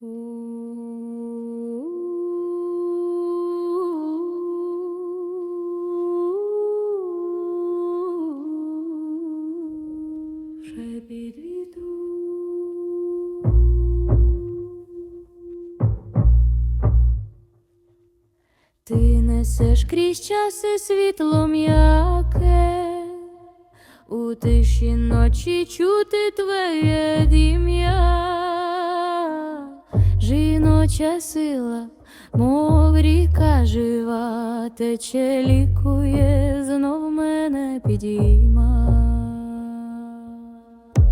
Ти несеш крізь часи світло м'яке, у тиші ночі чути твоє ім'я, жіноча сила, мов ріка жива, тече лікує, знов мене підійма.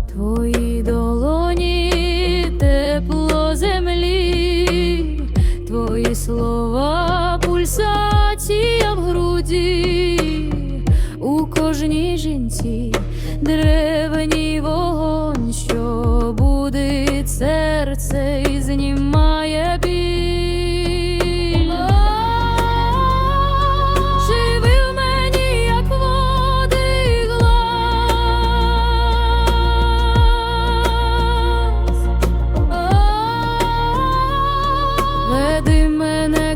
Твої долоні, тепло землі, твої слова, пульсація в груді, у кожній жінці древній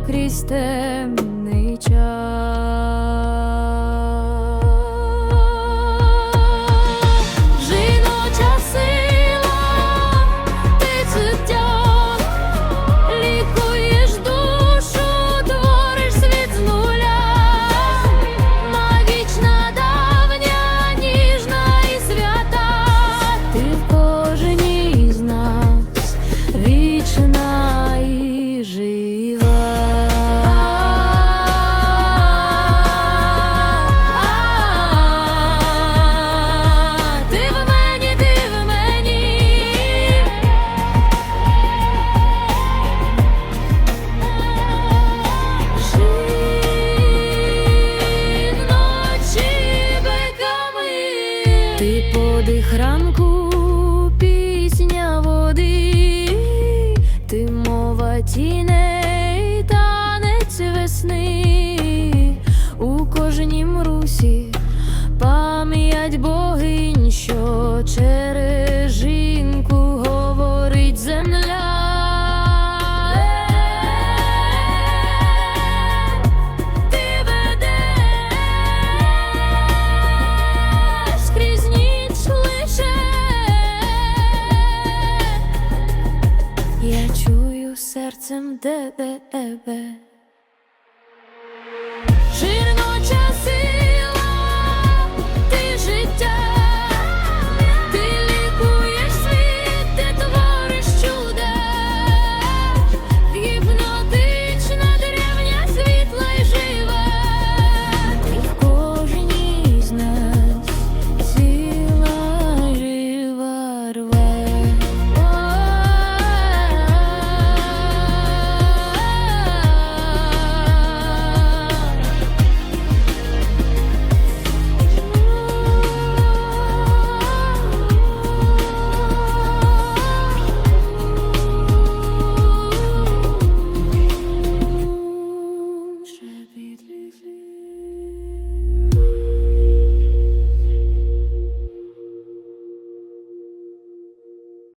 крізь темний час. Жіноча сила, ти цвіття, лікуєш душу, твориш світ з нуля, магічна давня, ніжна і свята, ти в кожній з нас вічна подих ранку, пісня води, ти мова тіней, танець весни, у кожнім русі Я чую серцем тебе.